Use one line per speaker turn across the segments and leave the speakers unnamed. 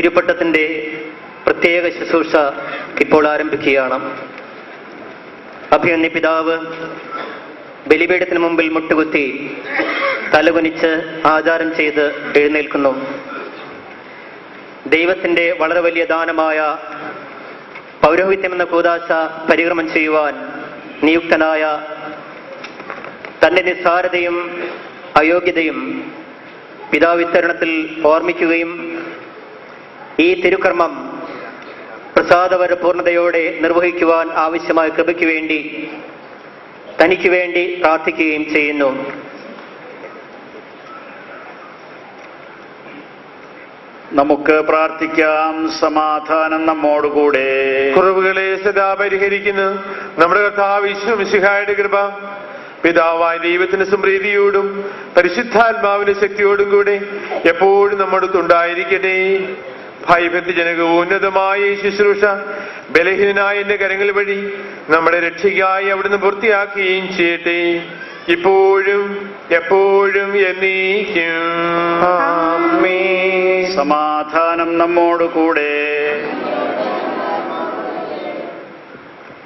തിരുപ്പട്ടത്തിന്റെ പ്രത്യേക ശുശ്രൂഷ ഇപ്പോൾ ആരംഭിക്കുകയാണ്. അഭിനന്ദി പിതാവ് ബലിപീഠത്തിന് മുമ്പിൽ മുട്ടുകുത്തി തലകുനിച്ച് ആചാരം ചെയ്ത് എഴുന്നേൽക്കുന്നു. ദൈവത്തിന്റെ വളരെ വലിയ ദാനമായ പൗരോഹിത്യം എന്ന കൂതാശ പരിക്രമം ചെയ്യുവാൻ നിയുക്തനായ തന്റെ നിസ്സാരതയും അയോഗ്യതയും പിതാവിത്തരണത്തിൽ ഓർമ്മിക്കുകയും ഈ തിരുക്കർമ്മം പ്രസാദപര പൂർണതയോടെ നിർവഹിക്കുവാൻ ആവശ്യമായ കൃപയ്ക്ക് വേണ്ടി തനിക്ക് വേണ്ടി പ്രാർത്ഥിക്കുകയും ചെയ്യുന്നു.
നമുക്ക് പ്രാർത്ഥിക്കാം സമാധാനം നമ്മോടുകൂടെ.
കുറവുകളെ സദാ പരിഹരിക്കുന്നു. നമ്മുടെ കർത്താവ് വിശ്വമിശിഹായുടെ കൃപ പിതാവായ ദൈവത്തിന് സംപ്രീതിയോടും പരിശുദ്ധാത്മാവിന്റെ ശക്തിയോടും കൂടെ എപ്പോഴും നമ്മടുത്തുണ്ടായിരിക്കട്ടെ ഭയഭക്തിജനകവും ഉന്നതമായ ഈ ശുശ്രൂഷ ബലഹീനനായ എന്റെ കരങ്ങൾ വഴി നമ്മുടെ രക്ഷയ്ക്കായി അവിടുന്ന് പൂർത്തിയാക്കുകയും ചെയ്യട്ടെ. ഇപ്പോഴും എപ്പോഴും എന്നീക്കും.
സമാധാനം നമ്മോടുകൂടെ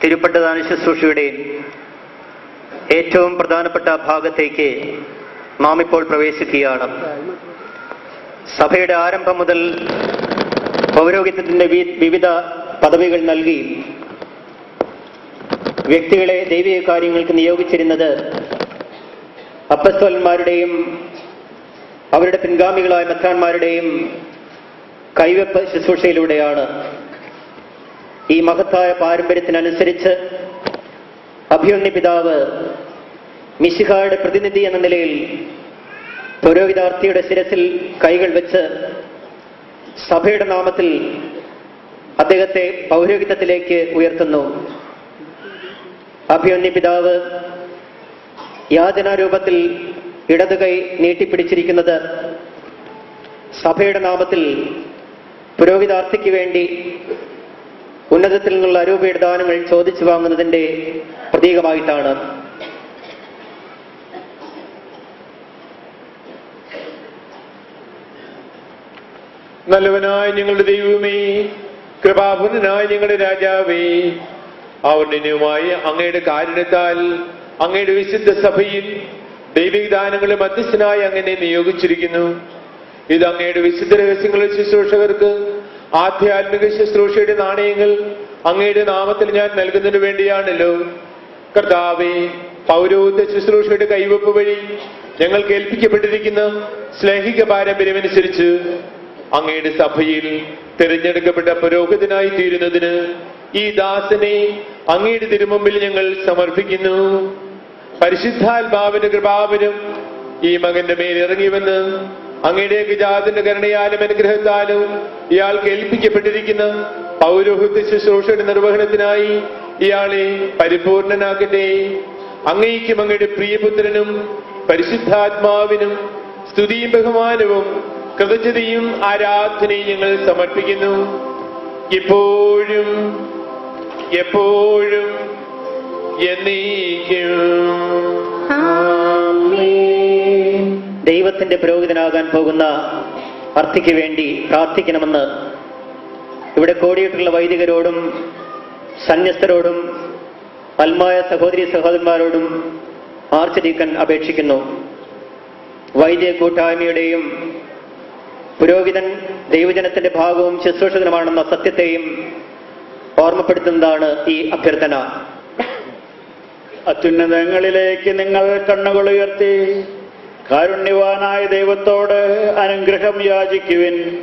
തിരുപ്പട്ടദാന ശുശ്രൂഷയുടെ ഏറ്റവും പ്രധാനപ്പെട്ട ഭാഗത്തേക്ക് നാം ഇപ്പോൾ പ്രവേശിക്കുകയാണ്. സഭയുടെ ആരംഭം മുതൽ പൗരോഹിത്യത്തിന്റെ വിവിധ പദവികൾ നൽകി. വ്യക്തികളെ ദൈവിക കാര്യങ്ങൾക്ക് നിയോഗിച്ചിരുന്നത് അപ്പസ്തോലന്മാരുടെയും അവരുടെ പിൻഗാമികളായ മെത്രാന്മാരുടെയും കൈവെപ്പ് ശുശ്രൂഷയിലൂടെയാണ് ഈ മഹത്തായ പാരമ്പര്യത്തിനനുസരിച്ച് അഭ്യുണ്ണി പിതാവ് മിശിഹായുടെ പ്രതിനിധി എന്ന നിലയിൽ പുരോഹിതാർത്ഥിയുടെ ശിരസിൽ കൈകൾ വെച്ച് സഭയുടെ നാമത്തിൽ അദ്ദേഹത്തെ പൗരോഹിത്യത്തിലേക്ക് ഉയർത്തുന്നു. അഭിമന്യ പിതാവ് യാതനാരൂപത്തിൽ ഇടത് കൈ നീട്ടിപ്പിടിച്ചിരിക്കുന്നത് സഭയുടെ നാമത്തിൽ പുരോഹിതാർത്ഥിക്ക് വേണ്ടി ഉന്നതത്തിൽ നിന്നുള്ള അരൂപയുടെ ദാനങ്ങൾ ചോദിച്ചു വാങ്ങുന്നതിന്റെ പ്രതീകമായിട്ടാണ്.
നല്ലവനായ ഞങ്ങളുടെ ദൈവമേ കൃപാപൂർണനായ ഞങ്ങളുടെ രാജാവേ. ഔർണ്യനുമായി അങ്ങയുടെ കാരുണ്യത്താൽ അങ്ങയുടെ വിശുദ്ധ സഭയിൽ ദൈവിക ദാനങ്ങളെ മധ്യസ്ഥനായി അങ്ങനെ നിയോഗിച്ചിരിക്കുന്നു. ഇത് അങ്ങയുടെ വിശുദ്ധ രഹസ്യങ്ങളുടെ ശുശ്രൂഷകർക്ക് ആധ്യാത്മിക ശുശ്രൂഷയുടെ നാണയങ്ങൾ അങ്ങയുടെ നാമത്തിൽ ഞാൻ നൽകുന്നതിന് വേണ്ടിയാണല്ലോ. കർത്താവെ പൗരോഹിത്യ ശുശ്രൂഷയുടെ കൈവപ്പ് വഴി ഞങ്ങൾക്ക് ഏൽപ്പിക്കപ്പെട്ടിരിക്കുന്ന സ്നേഹിക പാരമ്പര്യമനുസരിച്ച് അങ്ങയുടെ സഭയിൽ തിരഞ്ഞെടുക്കപ്പെട്ട പുരോഹിതനായി തീരുന്നതിന് ഈ ദാസനെ അങ്ങയുടെ തിരുമുമ്പിൽ ഞങ്ങൾ സമർപ്പിക്കുന്നു. പരിശുദ്ധാത്മാവിന്റെ കൃപാവനും ഈ മകന്റെ മേൽ ഇറങ്ങിവന്ന് അങ്ങയുടെ ഗജാതിന്റെ കരുണയാലും അനുഗ്രഹത്താലും ഇയാൾക്ക് ഏൽപ്പിക്കപ്പെട്ടിരിക്കുന്ന പൗരോഹിത്യ ശുശ്രൂഷയുടെ നിർവഹണത്തിനായി ഇയാളെ പരിപൂർണനാക്കട്ടെ. അങ്ങയ്ക്കും അങ്ങയുടെ പ്രിയപുത്രനും പരിശുദ്ധാത്മാവിനും സ്തുതിയും ബഹുമാനവും കൃതജ്ഞതയും ആരാധനയും ഞങ്ങൾ സമർപ്പിക്കുന്നു. ഇപ്പോഴും എപ്പോഴും എന്നേക്കും.
ദൈവത്തിന്റെ പുരോഹിതനാകാൻ പോകുന്ന അർത്ഥിക്ക് വേണ്ടി പ്രാർത്ഥിക്കണമെന്ന് ഇവിടെ കോടിയിട്ടുള്ള വൈദികരോടും സന്യസ്തരോടും അൽമായ സഹോദരി സഹോദരന്മാരോടും ആർച്ച് ഡീക്കൻ അപേക്ഷിക്കുന്നു. വൈദ്യ കൂട്ടായ്മയുടെയും പുരോഹിതൻ ദൈവജനത്തിന്റെ ഭാഗവും ശുശ്രൂഷകനുമാണെന്ന സത്യത്തെയും ഓർമ്മപ്പെടുത്തുന്നതാണ് ഈ അഭ്യർത്ഥന.
അത്യുന്നതങ്ങളിലേക്ക് നിങ്ങൾ കണ്ണുകൾ ഉയർത്തി കാരുണ്യവാനായ ദൈവത്തോട് അനുഗ്രഹം യാചിക്കുവിൻ.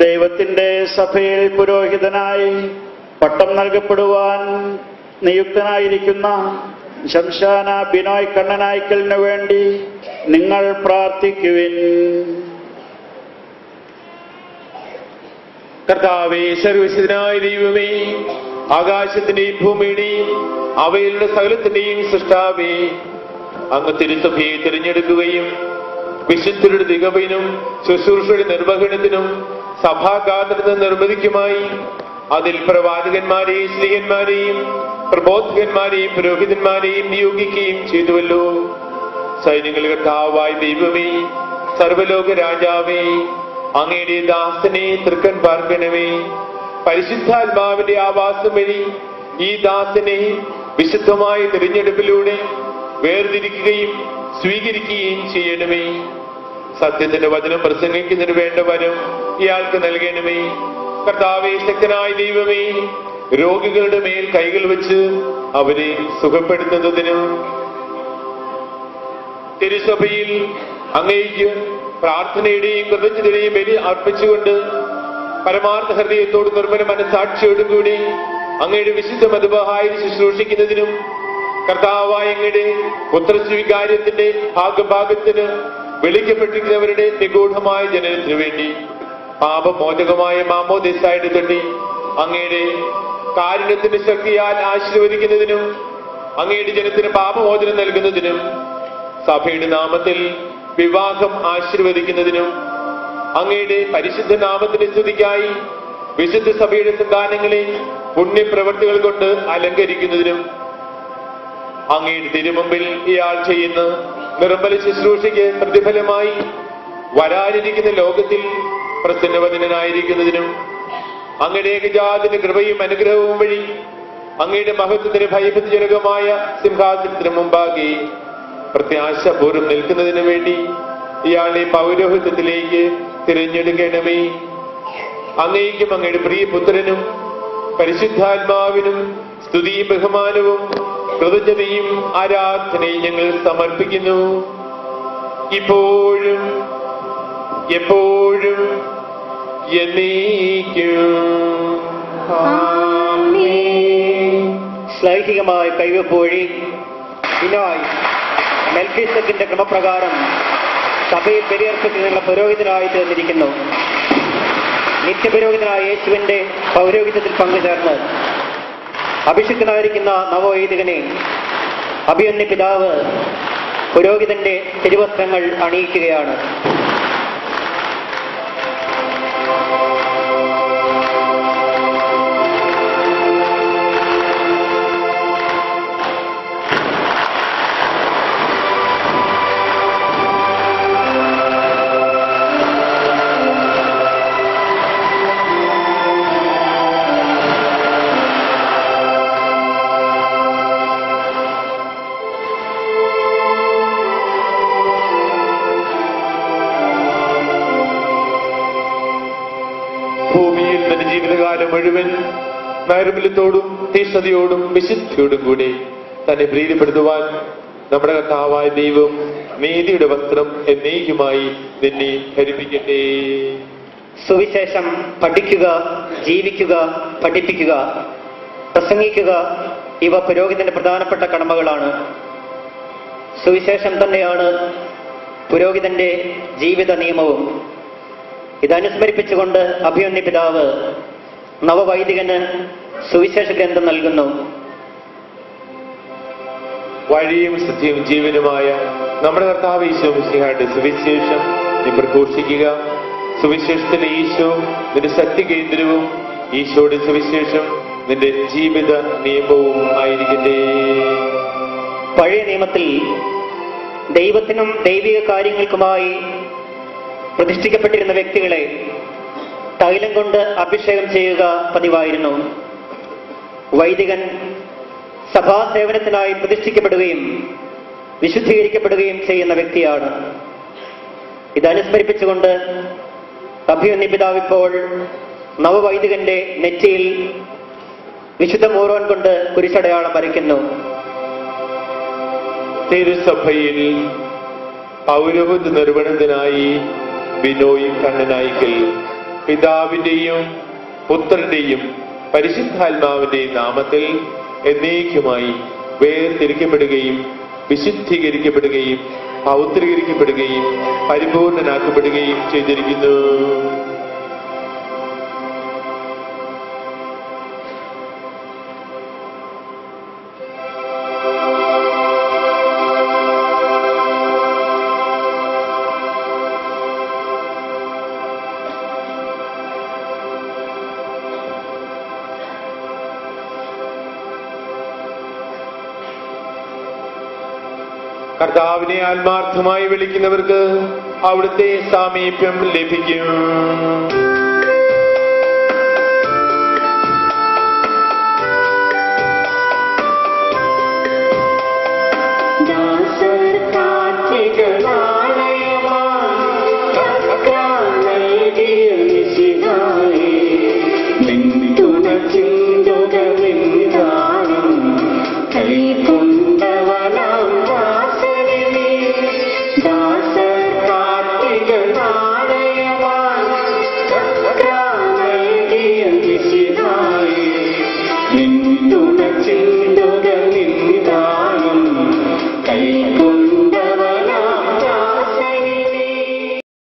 ദൈവത്തിന്റെ സഭയിൽ പുരോഹിതനായി പട്ടം നൽകപ്പെടുവാൻ നിയുക്തനായിരിക്കുന്ന ശംശാന ബിനോയ് കണ്ണനായ്ക്കലിനു വേണ്ടി നിങ്ങൾ പ്രാർത്ഥിക്കുവിൻ.
കർത്താവേ സർവശനായ ദൈവമേ ആകാശത്തിന്റെയും ഭൂമിയുടെയും അവയിലുള്ള സകലത്തിന്റെയും സൃഷ്ടാവേ അങ്ങ് തിരുസഭയെ തിരഞ്ഞെടുക്കുകയും വിശുദ്ധരുടെ തികവിനും ശുശ്രൂഷയുടെ നിർവഹണത്തിനും സഭാഗാത്രത്തിന് നിർമ്മിതിക്കുമായി അതിൽ പ്രവാചകന്മാരെയും സ്ത്രീയന്മാരെയും പ്രബോധകന്മാരെയും പുരോഹിതന്മാരെയും നിയോഗിക്കുകയും ചെയ്തുവല്ലോ. സൈന്യങ്ങൾ കർത്താവായ ദൈവമേ സർവലോക രാജാവേ അങ്ങയുടെ ദാസനെ തൃക്കൻ പാർക്കണമേ പരിശുദ്ധാത്മാവിന്റെ ആവാസം വഴി ഈ ദാസനെ വിശുദ്ധമായ തിരഞ്ഞെടുപ്പിലൂടെ വേർതിരിക്കുകയും സ്വീകരിക്കുകയും ചെയ്യണമേ. സത്യത്തിന്റെ വചനം പ്രസംഗിക്കുന്നതിന് വേണ്ട വരം ഇയാൾക്ക് നൽകണമേ. കർത്താവേശക്തനായ ദൈവമേ രോഗികളുടെ മേൽ കൈകൾ വെച്ച് അവരെ സുഖപ്പെടുത്തുന്നതിനും തിരുസഭയിൽ അങ്ങേക്ക് പ്രാർത്ഥനയുടെയും കൃതജ്ഞതയുടെയും ബലി അർപ്പിച്ചുകൊണ്ട് പരമാർത്ഥ ഹൃദയത്തോട് നിർമ്മല മനസാക്ഷിയോടും കൂടി അങ്ങയുടെ വിശുദ്ധ മധുബഹായി ശുശ്രൂഷിക്കുന്നതിനും കർത്താവായ അങ്ങയുടെ പുത്രസ്വീകാര്യത്തിന്റെ ഭാഗഭാഗത്തിന് വിളിക്കപ്പെട്ടിരിക്കുന്നവരുടെ നിഗൂഢമായ ജനനത്തിനു വേണ്ടി പാപമോചകമായ മാമോദിസായിട്ട് തൊട്ടി അങ്ങയുടെ കാരുണ്യത്തിന്റെ ശക്തിയാൽ ആശീർവദിക്കുന്നതിനും അങ്ങയുടെ ജനത്തിന് പാപമോചനം നൽകുന്നതിനും സഭയുടെ നാമത്തിൽ വിവാഹം ആശീർവദിക്കുന്നതിനും അങ്ങയുടെ പരിശുദ്ധ നാമത്തിന്റെ സ്തുതിക്കായി വിശുദ്ധ സഭയുടെ സന്താനങ്ങളെ പുണ്യപ്രവൃത്തികൾ കൊണ്ട് അലങ്കരിക്കുന്നതിനും അങ്ങയുടെ തിരുമുമ്പിൽ ഇയാൾ ചെയ്യുന്ന നിർമ്മല ശുശ്രൂഷയ്ക്ക് പ്രതിഫലമായി വരാനിരിക്കുന്ന ലോകത്തിൽ പ്രസന്നവദനായിരിക്കുന്നതിനും അങ്ങയുടെ ഏകജാതിന്റെ കൃപയും അനുഗ്രഹവും വഴി അങ്ങയുടെ മഹത്വത്തിന് ഭയഭജനകമായ സിംഹാസനത്തിന് മുമ്പാകെ പ്രത്യാശപൂർവം നിൽക്കുന്നതിന് വേണ്ടി ഇയാളെ പൗരോഹിത്യത്തിലേക്ക് തിരഞ്ഞെടുക്കണമേ. അങ്ങേക്കും അങ്ങയുടെ പ്രിയപുത്രനും പരിശുദ്ധാത്മാവിനും സ്തുതിയും ബഹുമാനവും കൃതജ്ഞതയും ആരാധനയും ഞങ്ങൾ സമർപ്പിക്കുന്നു. ഇപ്പോഴും എപ്പോഴും എന്നേക്കും.
ശ്ലൈഹികമായി കൈവപ്പ് വഴി ബിനോയ് മെൽക്കിസത്തിന്റെ ക്രമപ്രകാരം സഭയിൽ ബലിയർപ്പിക്കുന്നതിനുള്ള പുരോഹിതനായി തീർന്നിരിക്കുന്നു. നിത്യപുരോഹിതനായ യേശുവിന്റെ പൗരോഹിതത്തിൽ പങ്കുചേർന്ന് അഭിഷിക്തനായിരിക്കുന്ന നവവൈദികനെ അഭിയന്യ പിതാവ് പുരോഹിതന്റെ തിരുവസ്ത്രങ്ങൾ അണിയിക്കുകയാണ്.
ജീവിതകാലം മുഴുവൻ നൈർമല്യത്തോടും തീഷ്ണതയോടും വിശുദ്ധിയോടും കൂടി തന്നെ പ്രീതിപ്പെടുത്തുവാൻ നമ്മുടെ കർത്താവായ ദൈവം നീതിയുടെ വസ്ത്രം എന്നേക്കുമായി നിന്നെ ധരിപ്പിക്കട്ടെ.
സുവിശേഷം പഠിക്കുക ജീവിക്കുക പഠിപ്പിക്കുക പ്രസംഗിക്കുക ഇവ പുരോഹിതന്റെ പ്രധാനപ്പെട്ട കടമകളാണ്. സുവിശേഷം തന്നെയാണ് പുരോഹിതന്റെ ജീവിത നിയമവും. ഇതനുസ്മരിപ്പിച്ചുകൊണ്ട് അഭിയുന്നി പിതാവ് നവവൈദികന് സുവിശേഷ ഗ്രന്ഥം നൽകുന്നു.
വഴിയും സത്യവും ജീവനുമായ നമ്മുടെ കർത്താവ് ഈശോ മിശിഹായുടെ സുവിശേഷം നീ പ്രഘോഷിക്കുക. സുവിശേഷത്തിലെ ഈശോ നിന്റെ ശക്തി കേന്ദ്രവും ഈശോയുടെ സുവിശേഷം നിന്റെ ജീവിത നിയമവും ആയിരിക്കട്ടെ.
പഴയ നിയമത്തിൽ ദൈവത്തിനും ദൈവിക കാര്യങ്ങൾക്കുമായി പ്രതിഷ്ഠിക്കപ്പെട്ടിരുന്ന വ്യക്തികളെ തൈലം കൊണ്ട് അഭിഷേകം ചെയ്യുക പതിവായിരുന്നു. വൈദികൻ സഭാ സഭാസേവനത്തിനായി പ്രതിഷ്ഠിക്കപ്പെടുകയും വിശുദ്ധീകരിക്കപ്പെടുകയും ചെയ്യുന്ന വ്യക്തിയാണ്. ഇതനുസ്മരിപ്പിച്ചുകൊണ്ട് പിതാവ് ഇപ്പോൾ നവവൈദികന്റെ നെറ്റിയിൽ വിശുദ്ധ മോറോൻ കൊണ്ട് കുരിശടയാളം വരയ്ക്കുന്നു.
തിരുസഭയിൽ പൗരവത് നിർവഹണത്തിനായി ബിനോയ് കണ്ണനായിക്കൽ പിതാവിന്റെയും പുത്രന്റെയും പരിശുദ്ധാത്മാവിന്റെയും നാമത്തിൽ എന്നേക്കുമായി വേർതിരിക്കപ്പെടുകയും വിശുദ്ധീകരിക്കപ്പെടുകയും പൗത്രീകരിക്കപ്പെടുകയും പരിപൂർണനാക്കപ്പെടുകയും ചെയ്തിരിക്കുന്നു. കർത്താവിനെ ആത്മാർത്ഥമായി വിളിക്കുന്നവർക്ക് അവിടുത്തെ സാമീപ്യം ലഭിക്കും.